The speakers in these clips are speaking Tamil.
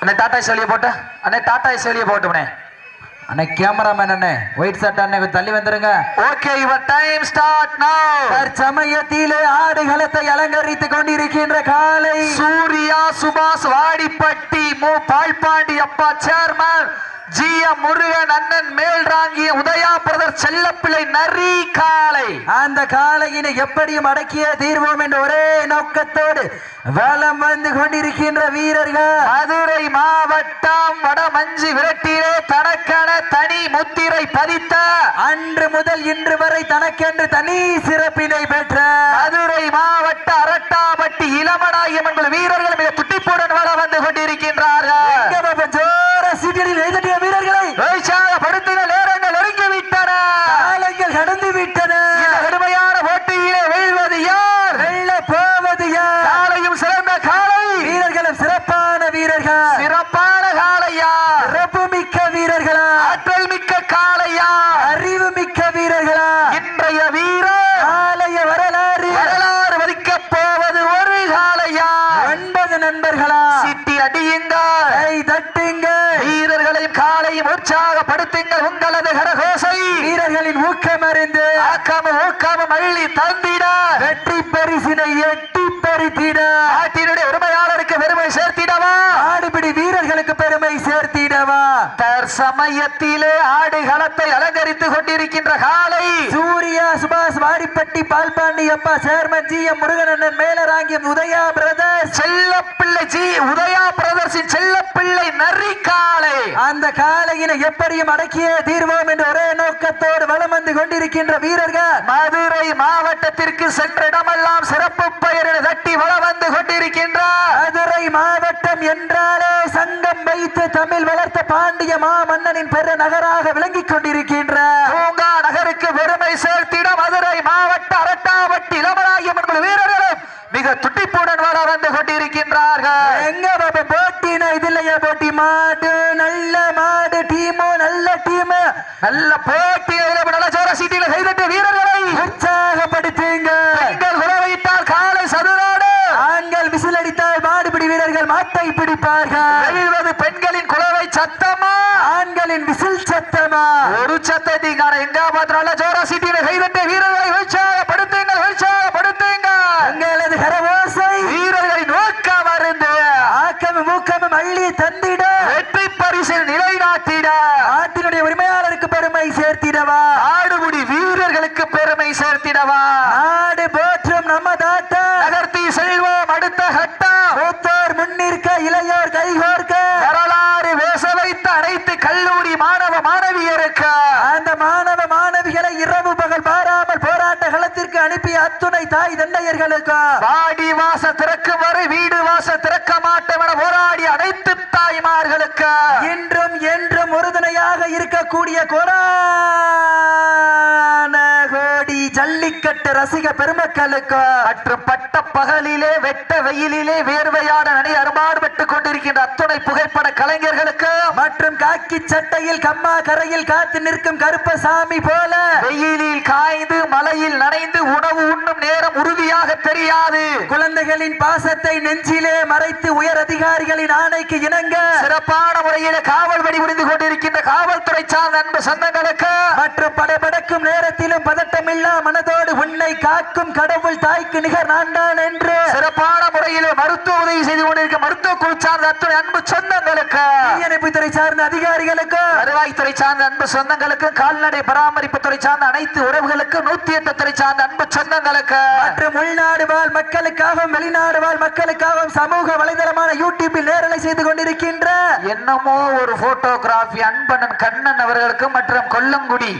அண்ணே டாடா செலிய போட்ட. அண்ணே டாடா செலிய போட்டுனே அண்ணே கேமராமேன் அண்ணே ஒயிட் சட்டை அண்ணே தள்ளி வந்துருங்க. ஓகே யுவர் டைம் ஸ்டார்ட் நவ தற்சமயத்திலே ஆடுகளத்தை அலங்கரித்துக் கொண்டிருக்கின்ற காலை. சூர்யா சுபாஷ் வாடிப்பட்டி மு பால்பாண்டி அப்பா சேர்மன் ஜி எம் முருகன் அண்ணன் மேல்ராங்கி உதயா பிரதர் செல்லப்பிள்ளை நரி காலை அந்த காளையினை எப்படியும் அடக்கிய தீர்வோம் என்ற ஒரே நோக்கத்தோடு வலம் வந்து கொண்டிருக்கின்ற வீரர்கள். மதுரை மாவட்டம் வடமஞ்சி விரட்டிலே தனக்கென தனி முத்திரை பதித்த. அன்று முதல் இன்று வரை தனக்கென்று தனி சிறப்பினை பெற்ற. மதுரை மாவட்ட அரட்டாப்பட்டி இளமநாயகம் என்கிற வீரர்கள் மிக துட்டிப்புடன் வர வந்து கொண்டிருக்கின்றார்கள் எங்க பாப்பா, ஜோர சீட்டில் எழுதிய வீரர்களை உற்சாகப்படுத்தின நேரங்கள் நெருங்கி விட்டன காலங்கள் கடந்து விட்டன இந்த கடுமையான போட்டியிலே வெல்வது யார் வெல்ல போவது யார் காலையும் சிறந்த காலை வீரர்களும் சிறப்பான வீரர்கள் சிறப்பான காளையா சிறப்பு மிக்க வீரர்களா ஆற்றல் மிக்க காளையா அறிவு மிக்க வீரர்களா இன்றைய வீரர் ஆலய வரலாறு வரலாறு வதிக்கப் போவது ஒரு காளையா ஒன்பது நண்பர்களா சிட்டி அடியுங்கள் கை தட்டுங்க வீரர்களையும் காலையும் உற்சாகப்படுத்துங்கள் உங்களது கரகோசை வீரர்களின் ஊக்கம் அறிந்து ஆக்காம ஊக்காம அள்ளி தந்திட வெற்றி பரிசினை எட்டி பறித்திட நாட்டினுடைய உரிமையாளருக்கு பெருமை சேர்த்திடவா ஆடுபிடி வீரர்களுக்கு பெருமை சேர்த்திடவா தற்சமயத்திலே ஆடுகளத்தை இருக்கின்ற கொண்டிருக்கின்ற காலை சூர்யா சுபாஷ் வாடிப்பட்டி பால்பாண்டி அப்பா சேர்மன் ஜி எம் முருகனண்ணன் மேலராங்கியம் உதயா பிரதர்ஸ் செல்லப்பிள்ளை ஜி உதயா பிரதர்ஷின் செல்லப்பிள்ளை நரி காலை அந்த காளையினை எப்படியும் அடக்கிய தீர்வோம் என்ற ஒரே நோக்கத்தோடு வலம் வந்து கொண்டிருக்கின்ற வீரர்கள். மதுரை மாவட்டத்திற்கு சென்ற இடமெல்லாம் சிறப்பு பெயரில் தட்டி வள வந்து கொண்டிருக்கின்றார். மதுரை மாவட்டம் என்றாலே சங்கம் வைத்து தமிழ் வளர்த்த பாண்டிய மாமன்னனின் பெரு நகராக விளங்கிக் கொண்டிருக்கின்ற. பூங்கா நகருக்கு பெருமை சேர்த்திட மதுரை மாவட்ட அரட்டாவட்டி இளமராயம் என்கிற வீரர்களும் மிக துட்டிப்புடன் வர வந்து கொண்டிருக்கின்றார்கள். எங்க பாப்பா போட்டினா இது இல்லையா போட்டி மாடு நல்ல மாடு டீமு நல்ல டீம். நல்ல போட்டி நல்ல சோர சீட்டில கைதட்ட வீரர்களை. உற்சாகப்படுத்துங்க பெண்கள் குலவையிட்டால் காலை சதுரோடு ஆண்கள் விசில் அடித்தால் மாடுபிடி வீரர்கள் மாட்டை பிடிப்பார்கள் வெல்வது பெண்களின் குலவை சத்தமா ஆண்களின் விசில் சத்தமா ஒரு சத்தத்தை காண எங்க பாத்திரம் ஜோர சீட்டில கைதட்ட வீரர்களை உற்சாகப்படுத்துங்கள் உற்சாகப்படுத்துங்க எங்களது கரவோசை வீரர்களின் நோக்கம் அருந்து ஆக்கமும் மூக்கமும் அள்ளி தந்திட வெற்றி பரிசில் நிலைநாட்டிட நாட்டினுடைய உரிமையாளருக்கு பெருமை சேர்த்திடவா ஆடுமுடி வீரர்களுக்கு பெருமை சேர்த்திடவா நாடு போற்றும் நம்ம தாத்தா நகர்த்தி செல்வோம் அடுத்த கட்டம் மூத்தோர் முன்னிற்க இளையோர் கைகோர்க்க வரலாறு பேச வைத்த அனைத்து கல்லூரி மாணவ மாணவியருக்கு அந்த மாணவ மாணவிகளை இரவு பகல் பாராமல் போராட்ட களத்திற்கு அனுப்பிய அத்துணை தாய் தந்தையர்களுக்கு வாடி வாச திறக்கும் வரை வீடு வாச திறக்க மாட்டோம் என போராடி அனைத்து தாய்மார்களுக்கு. இன்றும் என்றும் உறுதுணையாக இருக்கக்கூடிய கொடான கோடி ஜல்லிக்கட்டு ரசிக பெருமக்களுக்கு. மற்றும் வெயிலிலே வெட்ட வெயிலிலே வேர்வையான அணி அருமாறுபட்டுக் கொண்டிருக்கின்ற அத்துணை புகைப்பட கலைஞர்களுக்கு மற்றும் காக்கி சட்டையில் கம்மா கரையில் காத்து நிற்கும் கருப்பசாமி போல வெயிலில் காய்ந்து மலையில் நனைந்து உணவு உண்ணும் நேரம் உறுதியாக தெரியாது. குழந்தைகளின் பாசத்தை நெஞ்சிலே மறைத்து உயர் அதிகாரிகளின் ஆணைக்கு இணங்க சிறப்பான முறையில் காவல் பணி புரிந்து கொண்டிருக்கின்ற காவல்துறை சார்ந்த அன்பு சொந்தங்களுக்கு உன்னை காக்கும் கடவுள் தாய்க்கு நிகர் நான்தான் என்று சிறப்பான முறையில் மருத்துவ உதவி செய்து கொண்டிருக்க மருத்துவ குழு சார்ந்த அத்துணை அன்பு சொந்தங்களுக்கு தீயணைப்புத்துறை சார்ந்த அதிகாரிகளுக்கு வருவாய்த்துறை சார்ந்த அன்பு சொந்தங்களுக்கு கால்நடை பராமரிப்பு துறை சார்ந்த அனைத்து உறவுகளுக்கு நூத்தி எட்டு துறை சார்ந்த அன்பு சொந்தங்களுக்கு. மற்றும் உள்நாடு வாழ் மக்களுக்காகவும் வெளிநாடு வாழ் மக்களுக்காகவும் சமூக வலைதளமான யூடியூபில் நேரலை செய்து கொண்டிருக்கின்ற என்னமோ ஒரு போட்டோகிராஃபி அன்பனன் கண்ணன் அவர்களுக்கு மற்றும் கொல்லங்குடி.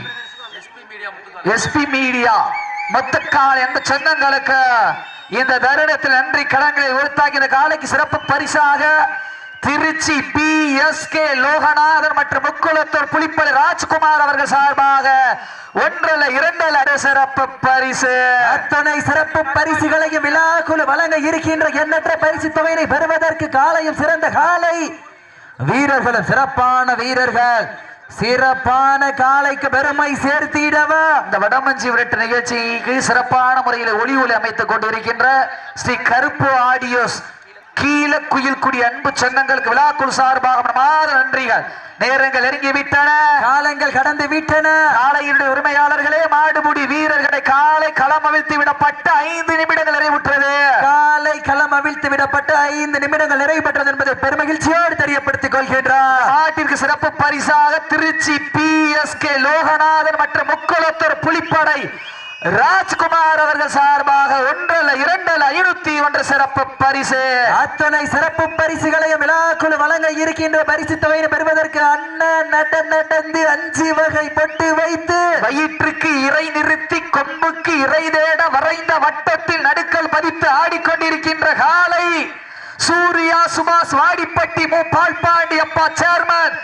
SP media. மொத்தக்கால் என்ற சொந்தங்களுக்கு இந்த தருணத்தில் நன்றி கடன்களை உறுத்தாக்கி இந்த காலைக்கு சிறப்பு பரிசாக Trichy P S K Loganathan மற்றும் முக்குளத்தூர் புலிப்பலி ராஜ்குமார் அவர்கள் சார்பாக ஒன்றல்ல இரண்டல்ல சிறப்பு பரிசு. அத்தனை சிறப்பு பரிசுகளையும் விழாக்குழு வழங்க இருக்கின்ற எண்ணற்ற பரிசு தொகையினை பெறுவதற்கு காலையும் சிறந்த காலை. வீரர்களும் சிறப்பான வீரர்கள். சிறப்பான காலைக்கு பெருமை சேர்த்திடவ? இந்த வடமஞ்சி விரட்டு நிகழ்ச்சிக்கு சிறப்பான முறையில் ஒளி ஒளி அமைத்துக் கொண்டிருக்கின்ற ஸ்ரீ கருப்பு ஆடியோஸ் கீழ குயில் அன்பு சொந்தங்களுக்கு விழாக்குழு சார்பாக நன்றிகள். நேரங்கள் நெருங்கி விட்டன காலங்கள் கடந்து விட்டன. காலையினுடைய உரிமையாளர்களே மாடுமுடி வீரர்களை காலை களம் அவிழ்த்து விடப்பட்ட ஐந்து நிமிடங்கள் நிறைவுற்றது. காலை களம் அவிழ்த்து விடப்பட்டு ஐந்து நிமிடங்கள் நிறைவு பெற்றது என்பதை பெருமகிழ்ச்சியோடு தெரியப்படுத்திக் கொள்கின்றார். நாட்டிற்கு சிறப்பு பரிசாக Trichy P S K Loganathan மற்றும் முக்குளத்தூர் புலிப்படை ராஜ்குமார் அவர்கள் சார்பாக ஒன்றல்ல இரண்டல்ல ஐநூத்தி ஒன்று சிறப்பு பரிசு. அத்தனை சிறப்பு பரிசுகளையும் விழாக்குழு வழங்க இருக்கின்ற பரிசு தொகையை பெறுவதற்கு அண்ணன் நட நடந்து அஞ்சு வகை பொட்டு வைத்து வயிற்றுக்கு இறை நிறுத்தி கொம்புக்கு இறை தேட வரைந்த வட்டத்தில் நடுக்கல் பதித்து ஆடிக்கொண்டிருக்கின்ற காலை சூர்யா சுபாஷ் வாடிப்பட்டி மு பால்பாண்டி அப்பா சேர்மன்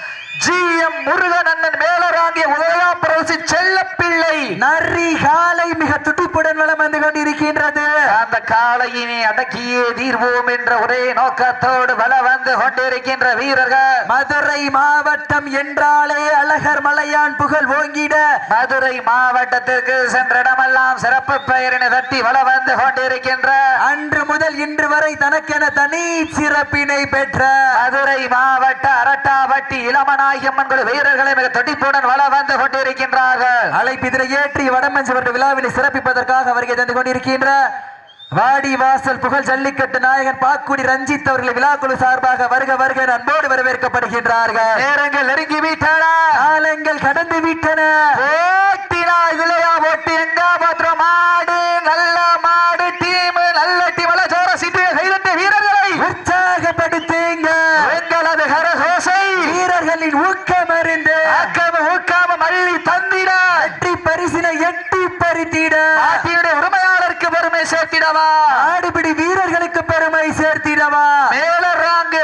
ஜி எம் முருகன் அண்ணன் மேலராங்கிய உதயா பிரசி செல்ல பிள்ளை நரி காலை மிக துடிப்புடன் வளம் வந்து கொண்டிருக்கின்றது. அந்த காளையினை அடக்கியே தீர்வோம் என்ற ஒரே நோக்கத்தோடு வல வந்து கொண்டிருக்கின்ற வீரர்கள். மதுரை மாவட்டம் என்றாலே அழகர் மலையான் புகழ் ஓங்கிட. மதுரை மாவட்டத்திற்கு சென்ற இடமெல்லாம் சிறப்பு பெயரினை தட்டி வல வந்து கொண்டிருக்கின்ற. அன்று முதல் இன்று வரை தனக்கென தனி சிறப்பினை பெற்ற. மதுரை மாவட்ட அரட்டாவட்டி இளமநாயகம்மன் குழு வீரர்களை மிக துடிப்புடன் வள வந்து கொண்டிருக்கின்றார்கள். அழைப்பிதிரை ஏற்றி வடமஞ்சு வருட விழாவினை சிறப்பிப்பதற்காக வருகை தந்து கொண்டிருக்கின்ற வாடி வாசல் புகழ் ஜல்லிக்கட்டு நாயகன் பாக்குடி ரஞ்சித் அவர்களை விழாக்குழு சார்பாக வருக வருக அன்போடு வரவேற்கப்படுகின்றார்கள். நேரங்கள் நெருங்கி விட்டன. காலங்கள் கடந்து விட்டன. ஓட்டினா இதுலயா ஓட்டி எங்க மாடு நல்ல மாடு டீம் நல்ல டீம் எல்லாம் ஜோர சிட்டு கைதட்ட வீரர்களை உற்சாகப்படுத்துங்க எங்களது கரகோசை வீரர்களின் ஊக்கம் அறிந்து ஆக்காம ஊக்காம மல்லி தந்திட வெற்றி பரிசினை எட்டி பறித்திட நாட்டினுடைய உரிமையாளருக்கு பெருமை சேர்த்திடவா ஆடுபிடி வீரர்களுக்கு பெருமை சேர்த்திடவா மேலராங்கு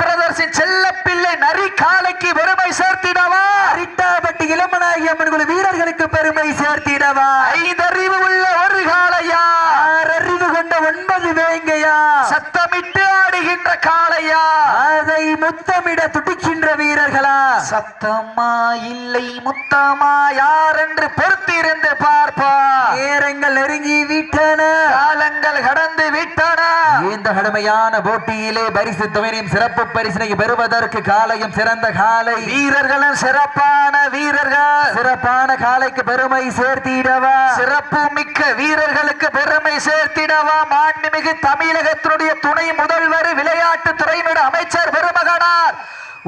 பிரதர்ஷின் செல்ல பிள்ளை நரி காலைக்கு பெருமை சேர்த்திடவா? அரிட்டாபட்டி இளமநாயகி அம்மன் குழு வீரர்களுக்கு பெருமை சேர்த்திடவா? ஐந்தறிவு உள்ள ஒரு காளையா? ஆறு அறிவு கொண்ட ஒன்பது வேங்கையா? சத்தமிட்டு ஆடுகின்ற காளையா? அதை முத்தமிட துடிக்கின்ற வீரர்களா? சத்தமா இல்லை முத்தமா யார் என்று பொறுத்திருந்து பார்ப்பா. நேரங்கள் நெருங்கி விட்டன. காலங்கள் கடந்து விட்டன. இந்த கடுமையான போட்டியிலே பரிசு தொகையும் சிறப்பு பரிசினை பெறுவதற்கு காலையும் சிறந்த காலை. வீரர்களும் சிறப்பான வீரர்கள். சிறப்பான காலைக்கு பெருமை சேர்த்திடவா? சிறப்பு மிக்க வீரர்களுக்கு பெருமை சேர்த்திடவா? மாண்புமிகு தமிழகத்தினுடைய துணை முதல்வர் விளையாட்டு துறையினுடைய அமைச்சர் பெருமகனார்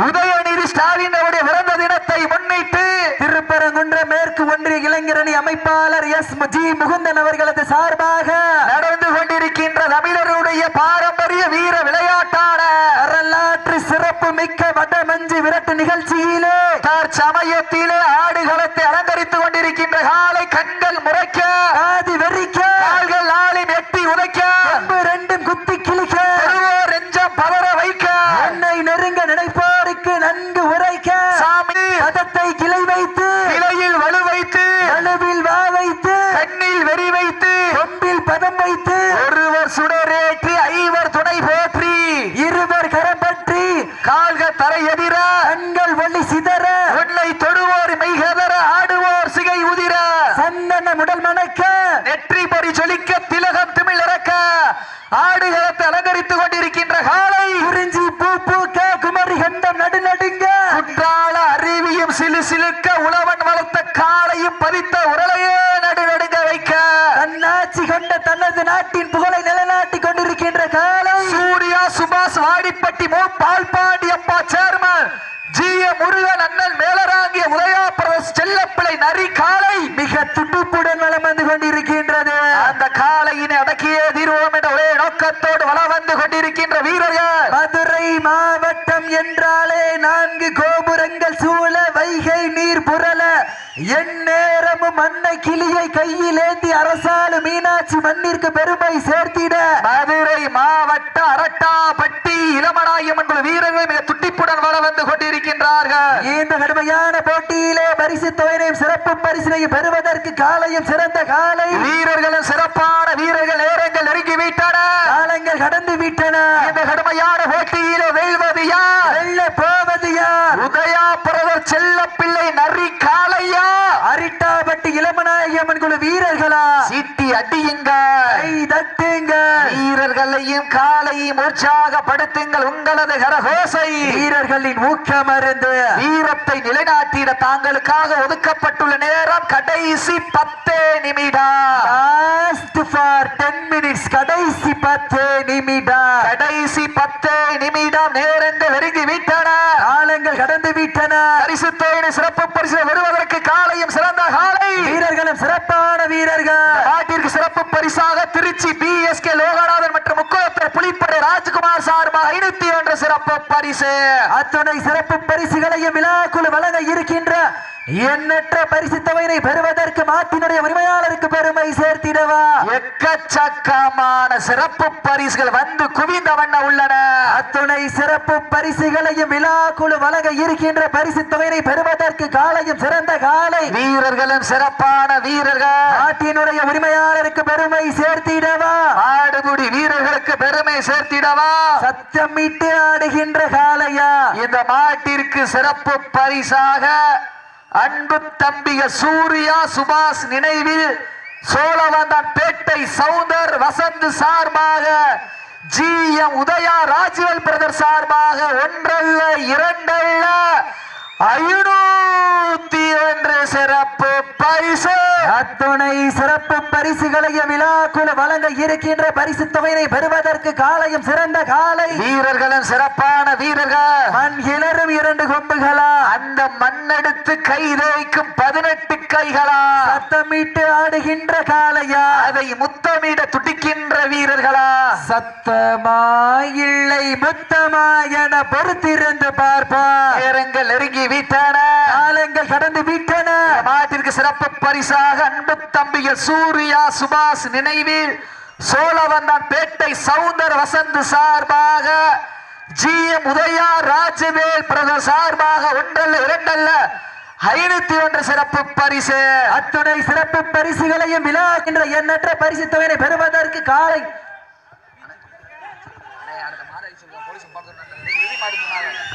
உதயநிதி ஸ்டாலின் அவருடைய பிறந்த தினத்தை முன்னிட்டு திருப்பரங்குன்ற மேற்கு ஒன்றிய இளைஞரணி அமைப்பாளர் எஸ் ஜி முகுந்தன் அவர்களது சார்பாக நடந்து கொண்டிருக்கின்ற தமிழருடைய பாரம்பரிய வீர விளையாட்டான வரலாற்று சிறப்பு மிக்க வடமஞ்சு விரட்டு நிகழ்ச்சியிலே சமயத்திலே ஆடு சந்தன முதல் மணக்க நெற்றி பொறி ஜொலிக்க திலகம் திமிழ் இறக்க ஆடுகளத்தை அலங்கரித்துக் கொண்டிருக்கின்ற காலை குறிஞ்சி பூ பூக்க குமரி கண்டம் நடு நடுங்க குற்றால அருவியும் சிலு சிலுக்க உழவன் வளர்த்த காலையும் பதித்த உரலையே நடு நடுங்க வைக்க தன்னாட்சி கொண்ட தனது நாட்டின் புகழை நிலைநாட்டிக் கொண்டிருக்கின்ற காலை சூர்யா சுபாஷ் வாடிப்பட்டி மு பால்பாண்டி அப்பா சேர்மன் ஜி எ முருகன் அண்ணன் மேலராங்கிய உதயா பிரதேஷ் செல்லப்பிள்ளை நரி காலை மிக துடிப்புடன் வலம் வந்து கொண்டிருக்கின்றது அந்த காலையினை அடக்கியே தீர்வோம் என்ற ஒரே நோக்கத்தோடு வளம் வந்து கொண்டிருக்கின்ற வீரர்கள். மதுரை மாவட்டம் என்றாலே நான்கு கோபுரங்கள் சூழ வைகை நீர் புரள எந்நேரமும் அன்னை கிளியை கையில் ஏந்தி அரசாளு மீனாட்சி மண்ணிற்கு பெருமை சேர்த்திட. மதுரை மாவட்ட அரட்டாப்பட்டி இளமநாயகம் என்ற வீரர்கள் மிக வளம் வந்து கொண்டிருக்கின்றார்கள். இந்த கடுமையான போட்டியிலே பரிசு தொகையையும் சிறப்பு பரிசினையும் பெறுவதற்கு காலையும் சிறந்த காலை. வீரர்களும் சிறப்பான வீரர்கள் நேரங்கள் நெருங்கி விட்டன. காலங்கள் கடந்து விட்டன. இந்த கடுமையான போட்டியிலே வெல்வது யார்? வெல்ல போவது யார்? உதயா பிரதர் செல்ல பிள்ளை நரி காளையா அரிட்டாபட்டி கை தட்டுங்க. வீரர்கள் வீரர்களையும் காலையும் உற்சாகப்படுத்துங்கள் உங்களது கரகோசை. வீரர்களின் ஊக்கமருந்து. வீரத்தை நிலைநாட்டிட தாங்களுக்காக ஒதுக்கப்பட்டுள்ள நேரம் கடைசி பத்தே நிமிடம் கடைசி பத்து நிமிடம் கடைசி பத்தே நிமிடம் நேரங்கள் நெருங்கி விட்டன. காலங்கள் கடந்து விட்டன. சிறப்பு பரிசு வருவதற்கு காலையும் சிறந்த காலை. வீரர்களும் சிறப்பான வீரர்கள். நாட்டிற்கு சிறப்பு பரிசாக Trichy P S K Loganathan மற்றும் முக்கோத்தர் புலிப்படை ராஜ்குமார் சார்பாக ஐநூத்தி ஒன்று சிறப்பு பரிசு. அத்துணை சிறப்பு பரிசுகளையும் விழாக்குழு வழங்க இருக்கின்ற எண்ணற்ற பரிசு தொகையினை பெறுவதற்கு மாட்டினுடைய உரிமையாளருக்கு பெருமை சேர்த்திடவா? எக்கச்சக்கமான சிறப்பு பரிசுகள் வந்து குவிந்த வண்ண உள்ளன. அத்துணை சிறப்பு பரிசுகளையும் விழாக்குழு வழங்க இருக்கின்ற பரிசு தொகையினை பெறுவதற்கு காலையும் சிறந்த காலை. வீரர்களும் சிறப்பான வீரர்கள். நாட்டினுடைய உரிமையாளருக்கு பெருமை சேர்த்திடவா? ஆடுபுடி வீரர்களுக்கு பெருமை சேர்த்திடவா? சத்தமிட்டு ஆடுகின்ற காளையா? இந்த மாட்டிற்கு சிறப்பு பரிசாக அன்பு தம்பிக சூர்யா சுபாஷ் நினைவில் சோழவந்தான் பேட்டை சவுந்தர் வசந்த் சார்பாக G M Udhaya Rajval brother சார்பாக ஒன்றல்ல இரண்டல்ல ஐநூத்தி ஒன்று சிறப்பு பரிசு. அத்துணை சிறப்பு பரிசுகளையும் விழாக்குழு வழங்க இருக்கின்ற பரிசு தொகையினை பெறுவதற்கு காலையும் சிறந்த காலை. வீரர்களும் சிறப்பான வீரர்கள். மண் கிளறும் இரண்டு கொம்புகளா? அந்த மண்ணெடுத்து கை தேய்க்கும் பதினெட்டு கைகளா? சத்தமிட்டு ஆடுகின்ற காளையா? அதை முத்தமிட துடிக்கின்ற வீரர்களா? சத்தமா இல்லை முத்தமா என பொறுத்திருந்து பார்ப்பா நேரங்கள் நெருங்கி விட்டன. காலங்கள் கடந்து விட்டன. மாட்டிற்கு சிறப்பு பரிசாக அன்பு தம்பிய சூர்யா சுபாஷ் நினைவில் சோழவந்தான் பேட்டை சவுந்தர் வசந்த் சார்பாக G M Udhaya Rajavel brother சார்பாக ஒன்றல்ல இரண்டல்ல ஐநூத்தி ஒன்று சிறப்பு பரிசு. அத்துணை சிறப்பு பரிசுகளையும் விழாக்கின்ற எண்ணற்ற பரிசு தொகையை பெறுவதற்கு காலை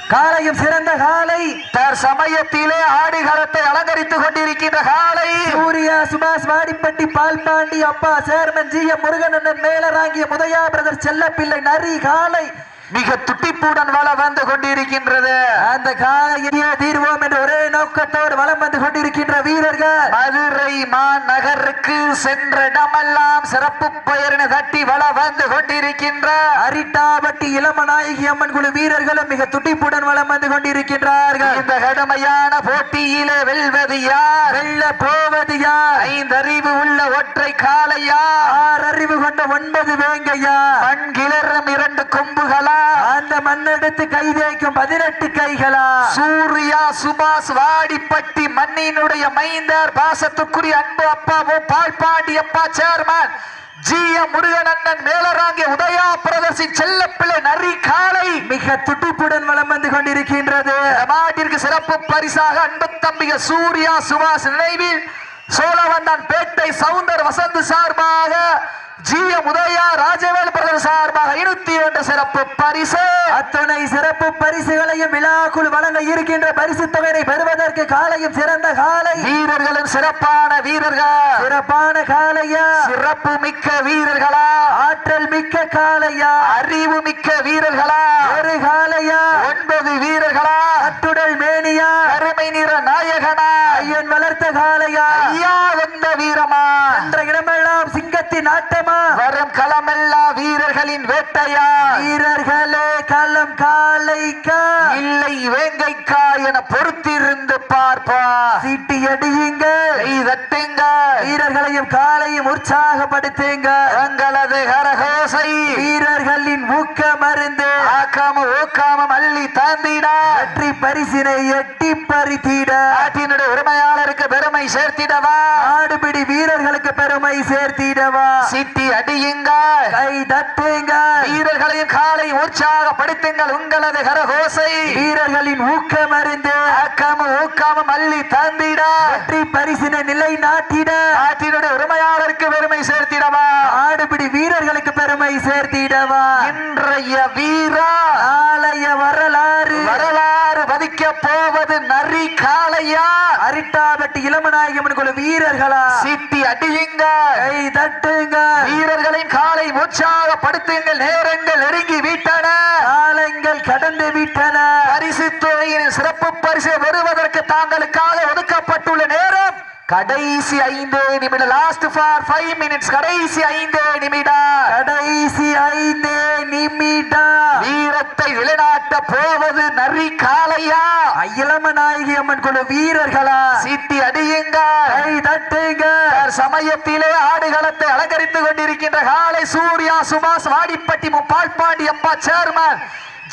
காலையும் சிறந்த காலை. தற்சமயத்திலே ஆடிகளத்தை அலங்கரித்துக் கொண்டிருக்கின்ற காலை. சூர்யா சுபாஷ் வாடிப்பட்டி பால்பாண்டி அப்பா சேர்மன் ஜி எம் முருகன் அண்ணன் மேலராங்கிய முதையா பிரதர் செல்லப்பிள்ளை நரி காலை. மிக துட்டிப்புடன் வள வந்து கொண்டிருக்கின்றது. அந்த காலையிலேயே தீர்வோம் என்ற ஒரே நோக்கத்தோடு வலம் வந்து கொண்டிருக்கின்ற வீரர்கள். மதுரை மாநகருக்கு சென்ற இடமெல்லாம் சிறப்பு பெயரினை தட்டி வள வந்து கொண்டிருக்கின்ற. அரிட்டாபட்டி இளமநாயகி அம்மன் குழு வீரர்களும் மிக துடிப்புடன் வலம் வந்து கொண்டிருக்கின்றார்கள். இந்த கடுமையான போட்டியிலே வெல்வது யார்? வெல்ல போவது யார்? ஐந்தறிவு உள்ள ஒற்றை காளையா? ஆறு அறிவு கொண்ட ஒன்பது வேங்கையா? மண் கிளறும் இரண்டு கொம்புகளா? அந்த மண்ணெடுத்து கை தேய்க்கும் பதினெட்டு கைகளா? சூர்யா சுபாஷ் வாடிப்பட்டி மண்ணினுடைய மைந்தர் பாசத்துக்குரிய அன்பு அப்பாவும் பால்பாண்டி அப்பா சேர்மன் ஜி. எம். முருகன் அண்ணன் மேலராங்கிய உதயா பிரதர்சி செல்லப்பிள்ளை நரி காளை. மிக துடிப்புடன் வலம் வந்து கொண்டிருக்கின்றது. மாட்டிற்கு சிறப்பு பரிசாக அன்பு தம்பிக சூர்யா சுபாஷ் நினைவில் சோழவந்தான் பேட்டை சவுந்தர் வசந்த் சார்பாக ஜி உதயா ராஜவேல் பிரதர் சார்பாக ஐநூத்தி ஒன்று சிறப்பு பரிசு. அத்துணை சிறப்பு பரிசுகளையும் விழாக்குள் வழங்க இருக்கின்ற பரிசு தொகையை பெறுவதற்கு காலையும் சிறந்த காலை. வீரர்களும் சிறப்பான வீரர்கள். சிறப்பான காளையா சிறப்பு மிக்க வீரர்களா? ஆற்றல் மிக்க காளையா அறிவு மிக்க வீரர்களா? ஒரு காளையா ஒன்பது வீரர்களா? அட்டுடல் மேனியா? அருமை நிற நாயகனா? ஐயன் வளர்த்த காளையா ஐயா வந்த வீரமா? என்ற இடமெல்லாம் சிங்கத்தின் ஆட்டமா வரும் களமெல்லாம் வீரர்களின் வேட்டையா? வீரர்களே களம் காளைக்கா இல்லை வேங்கைக்கா என பொறுத்திருந்து பார்ப்பா. சீட்டி அடியுங்க. தட்டுங்க. வீரர்களையும் காலையும் உற்சாகப்படுத்துங்க. எங்களது கரகோசை. வீரர்களின் ஊக்க மருந்து. ஆக்காம ஊக்காம மல்லி தாந்திடா. வெற்றி பரிசினை எட்டி பறித்திட. நாட்டினுடைய உரிமையாளருக்கு பெருமை சேர்த்திடவா? ஆடுபிடி வீரர்களுக்கு பெருமை சேர்த்திடவா? சிட்டி அடியுங்க கை தட்டுங்க வீரர்களையும் காலை உற்சாகப்படுத்துங்கள் உங்களது கரகோசை. வீரர்களின் ஊக்க மருந்து ஆக்காம ஊக்காம மல்லி தாந்திடா. வெற்றி பரிசினை நிலை நாட்டிட நாட்டினுடைய உரிமையாளருக்கு பெருமை சேர்த்திடவா ஆடுபிடி வீரர்களுக்கு பெருமை சேர்த்திடவா இன்றைய வீரா ஆலய வரலாறு வரலாறு பதிக்க போவது நரி காளையா அரிட்டாபட்டி இளமநாயகமன் குழு வீரர்களா சிட்டி அடியுங்க கை தட்டுங்க வீரர்களின் காலை உற்சாக உற்சாகப்படுத்துங்கள் நேரங்கள் நெருங்கி விட்டன காலங்கள் கடந்து விட்டன பரிசு தொகையின் சிறப்பு பரிசு பெறுவதற்கு தாங்களுக்காக ஒதுக்கப்பட்டுள்ள நேரம் கடைசி ஐந்து நிமிடம் லாஸ்ட் ஃபார் ஃபைவ் மினிட்ஸ் கடைசி ஐந்து நிமிடம் கடைசி ஐந்து நிமிடம் வீரத்தை நிலைநாட்ட போவது நரி காளையா இளம நாயகி அம்மன் குழு வீரர்களா? சீட்டி அடியுங்க. கை தட்டுங்க. சமயத்திலே ஆடுகளத்தை அலங்கரித்துக் கொண்டிருக்கின்ற காலை சூர்யா சுபாஷ் வாடிப்பட்டி முப்பால்பாண்டி அப்பா சேர்மன்.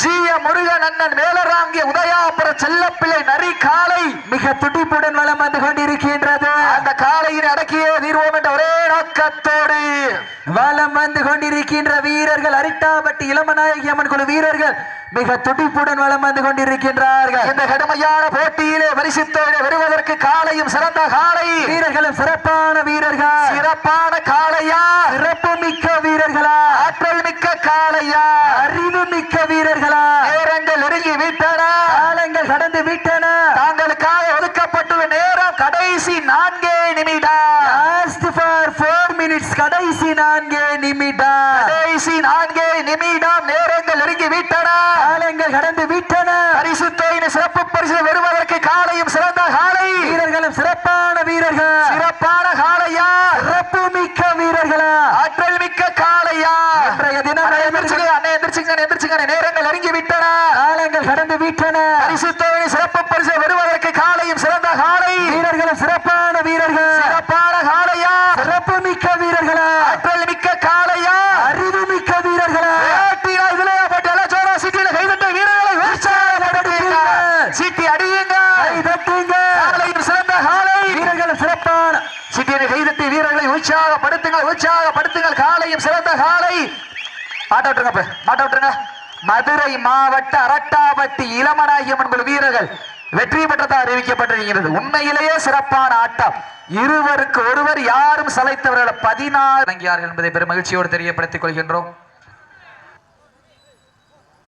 ஜி எம் முருகன் அண்ணன் மேலராங்கிய உதயாபுர செல்லப்பிள்ளை நரி காளை மிக துடிப்புடன் வளம் வந்து கொண்டிருக்கின்றது. அந்த காளையின் அடக்கியே தீர்வோம் என்ற ஒரே நோக்கத்தோடு வலம் வந்து கொண்டிருக்கின்ற வீரர்கள் அரிட்டாபட்டி இளமநாயகி அம்மன் குழு வீரர்கள் மிக துடிப்புடன் வலம் வந்து கொண்டிருக்கின்றார்கள். இந்த கடுமையான போட்டியிலே பரிசுத்தோடு வருவதற்கு காளையும் சிறந்த காளை வீரர்களும் சிறப்பான வீரர்கள். சிறப்பான காளையா? சிறப்பு மிக்க வீரர்களா? ஆற்றல் மிக்க காளையா? அறிவு மிக்க வீரர்களா? நேரங்கள் நெருங்கி விட்டன. காலங்கள் கடந்து விட்டன. தாங்களுக்காக ஒதுக்கப்பட்டுள்ள நேரம் கடைசி நான்கே நிமிடம் லாஸ்ட் ஃபார் ஃபோர் மினிட்ஸ் கடைசி நான்கே நிமிடம் கடைசி நான்கே நிமிடம் நேரங்கள் நெருங்கி விட்டன காலங்கள் கடந்து விட்டன பரிசு தொகையின் சிறப்பு பரிசு காலையும் சிறந்த காலை. வீரர்களும் சிறப்பான வீரர்கள். சிறப்பான காளையா சிறப்பு மிக்க வீரர்களா? ஆற்றல் மிக்க காளையா இன்றைய தினம் எந்திரிச்சுங்க, அண்ணே, எந்திரிச்சுங்க, எந்திரிச்சுங்க. நேரங்கள் நெருங்கி விட்டன. காலங்கள் கடந்து விட்டன. பரிசு தொகை சிறப்பு பரிசு பெறுவதற்கு காலையும் சிறந்த காலை வீரர்களும் சிறப்பான வீரர்கள் சிறப்பான காளையா சிறப்பு மிக்க வீரர்களா ஆற்றல் மிக்க காளையா அறிவு மிக்க வீரர்களா வேட்டியா இதுல பட்டு எல்லாம் ஜோரா சிட்டியில கைதட்ட வீரர்களை உற்சாகப்படுத்துங்க. சீட்டி அடியுங்க கை தட்டுங்க காலையும் சிறந்த காலை வீரர்களும் சிறப்பான சிட்டியை கைதட்டி வீரர்களை உற்சாகப்படுத்துங்கள் உற்சாகப்படுத்துங்கள் காலையும் சிறந்த காலை மாட்ட விட்டுருங்க இப்ப, மாட்ட விட்டுருங்க மதுரை மாவட்ட அரட்டாபட்டி இளமநாயகம் என்பது வீரர்கள் வெற்றி பெற்றதாக அறிவிக்கப்பட்டிருக்கிறது. உண்மையிலேயே சிறப்பான ஆட்டம். இருவருக்கு ஒருவர் யாரும் சலைத்தவர்கள் பதினாறு என்பதை பெரும் மகிழ்ச்சியோடு தெரியப்படுத்திக் கொள்கின்றோம்.